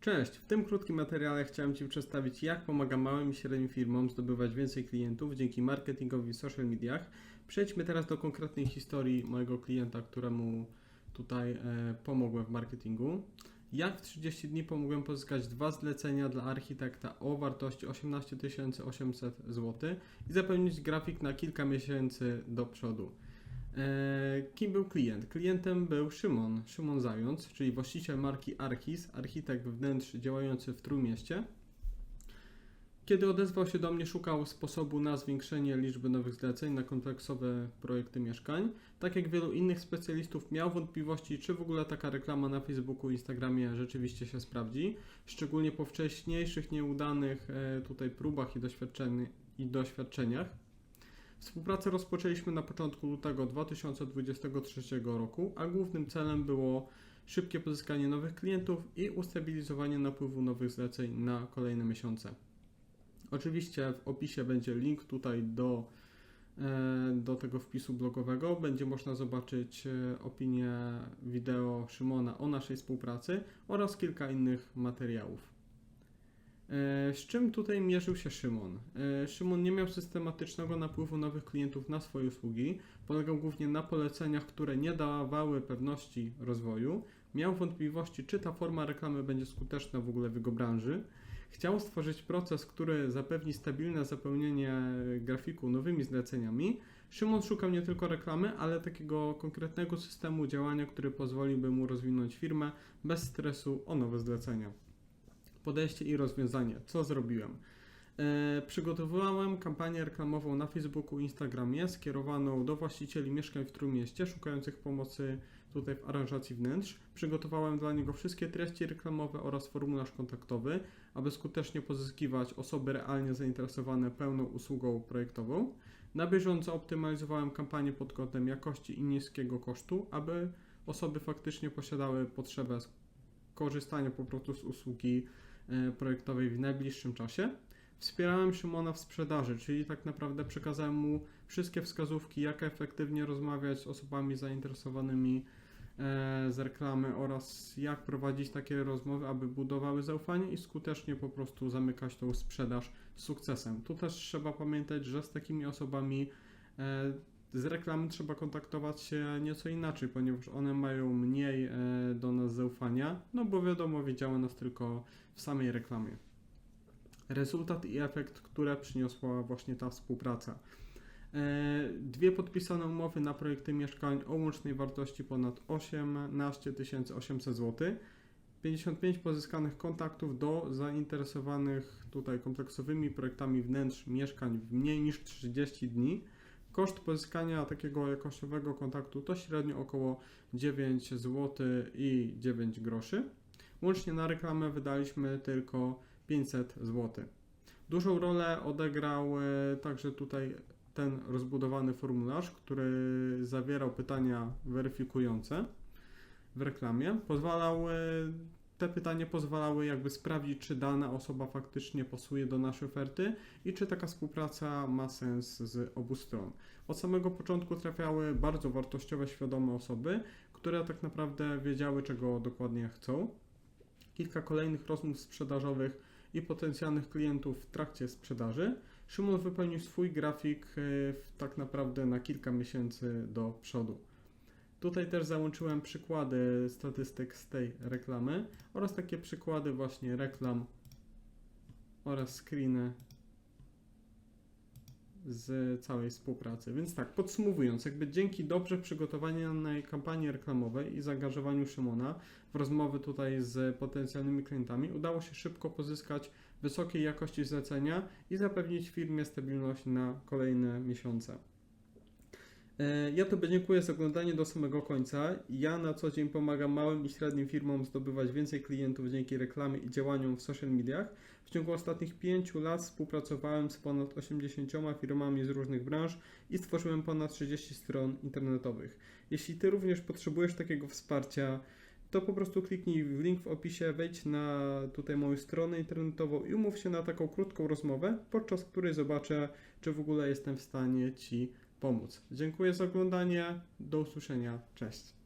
Cześć, w tym krótkim materiale chciałem Ci przedstawić, jak pomagam małym i średnim firmom zdobywać więcej klientów dzięki marketingowi w social mediach. Przejdźmy teraz do konkretnej historii mojego klienta, któremu tutaj e, pomogłem w marketingu. Jak w 30 dni pomogłem pozyskać dwa zlecenia dla architekta o wartości 18 800 zł i zapewnić grafik na kilka miesięcy do przodu. E, Kim był klient? Klientem był Szymon, Szymon Zając, czyli właściciel marki Archis, architekt wnętrz działający w Trójmieście. Kiedy odezwał się do mnie, szukał sposobu na zwiększenie liczby nowych zleceń na kompleksowe projekty mieszkań. Tak jak wielu innych specjalistów, miał wątpliwości, czy w ogóle taka reklama na Facebooku Instagramie rzeczywiście się sprawdzi, szczególnie po wcześniejszych nieudanych e, tutaj próbach i, doświadczeni- i doświadczeniach. Współpracę rozpoczęliśmy na początku lutego 2023 roku, a głównym celem było szybkie pozyskanie nowych klientów i ustabilizowanie napływu nowych zleceń na kolejne miesiące. Oczywiście w opisie będzie link tutaj do, e, do tego wpisu blogowego. Będzie można zobaczyć e, opinię wideo Szymona o naszej współpracy oraz kilka innych materiałów. E, Z czym tutaj mierzył się Szymon? E, Szymon nie miał systematycznego napływu nowych klientów na swoje usługi, polegał głównie na poleceniach, które nie dawały pewności rozwoju, miał wątpliwości, czy ta forma reklamy będzie skuteczna w ogóle w jego branży, chciał stworzyć proces, który zapewni stabilne zapełnienie grafiku nowymi zleceniami. Szymon szukał nie tylko reklamy, ale takiego konkretnego systemu działania, który pozwoliłby mu rozwinąć firmę bez stresu o nowe zlecenia podejście i rozwiązanie. Co zrobiłem? E, przygotowałem kampanię reklamową na Facebooku i Instagramie skierowaną do właścicieli mieszkań w Trójmieście szukających pomocy tutaj w aranżacji wnętrz. Przygotowałem dla niego wszystkie treści reklamowe oraz formularz kontaktowy, aby skutecznie pozyskiwać osoby realnie zainteresowane pełną usługą projektową. Na bieżąco optymalizowałem kampanię pod kątem jakości i niskiego kosztu, aby osoby faktycznie posiadały potrzebę korzystania po prostu z usługi projektowej w najbliższym czasie. Wspierałem Szymona w sprzedaży, czyli tak naprawdę przekazałem mu wszystkie wskazówki, jak efektywnie rozmawiać z osobami zainteresowanymi e, z reklamy oraz jak prowadzić takie rozmowy, aby budowały zaufanie i skutecznie po prostu zamykać tą sprzedaż z sukcesem. Tu też trzeba pamiętać, że z takimi osobami e, z reklamy trzeba kontaktować się nieco inaczej, ponieważ one mają mniej e, do nas zaufania, no bo wiadomo, widziały nas tylko w samej reklamie. Rezultat i efekt, które przyniosła właśnie ta współpraca. E, Dwie podpisane umowy na projekty mieszkań o łącznej wartości ponad 18 800 zł. 55 pozyskanych kontaktów do zainteresowanych tutaj kompleksowymi projektami wnętrz mieszkań w mniej niż 30 dni. Koszt pozyskania takiego jakościowego kontaktu to średnio około 9 zł i 9 groszy. Łącznie na reklamę wydaliśmy tylko 500 zł. Dużą rolę odegrał e, także tutaj ten rozbudowany formularz, który zawierał pytania weryfikujące w reklamie. Pozwalał, e, te pytania pozwalały jakby sprawdzić, czy dana osoba faktycznie pasuje do naszej oferty i czy taka współpraca ma sens z obu stron. Od samego początku trafiały bardzo wartościowe, świadome osoby, które tak naprawdę wiedziały, czego dokładnie chcą. Kilka kolejnych rozmów sprzedażowych i potencjalnych klientów w trakcie sprzedaży. Szymon wypełnił swój grafik w, tak naprawdę na kilka miesięcy do przodu. Tutaj też załączyłem przykłady statystyk z tej reklamy oraz takie przykłady właśnie reklam oraz screeny z całej współpracy. Więc tak, podsumowując, jakby dzięki dobrze przygotowanej kampanii reklamowej i zaangażowaniu Szymona w rozmowy tutaj z potencjalnymi klientami udało się szybko pozyskać wysokiej jakości zlecenia i zapewnić firmie stabilność na kolejne miesiące. E, Ja Tobie dziękuję za oglądanie do samego końca. Ja na co dzień pomagam małym i średnim firmom zdobywać więcej klientów dzięki reklamie i działaniom w social mediach. W ciągu ostatnich 5 lat współpracowałem z ponad 80 firmami z różnych branż i stworzyłem ponad 30 stron internetowych. Jeśli Ty również potrzebujesz takiego wsparcia, to po prostu kliknij w link w opisie, wejdź na tutaj moją stronę internetową i umów się na taką krótką rozmowę, podczas której zobaczę, czy w ogóle jestem w stanie Ci pomóc. Dziękuję za oglądanie. Do usłyszenia. Cześć.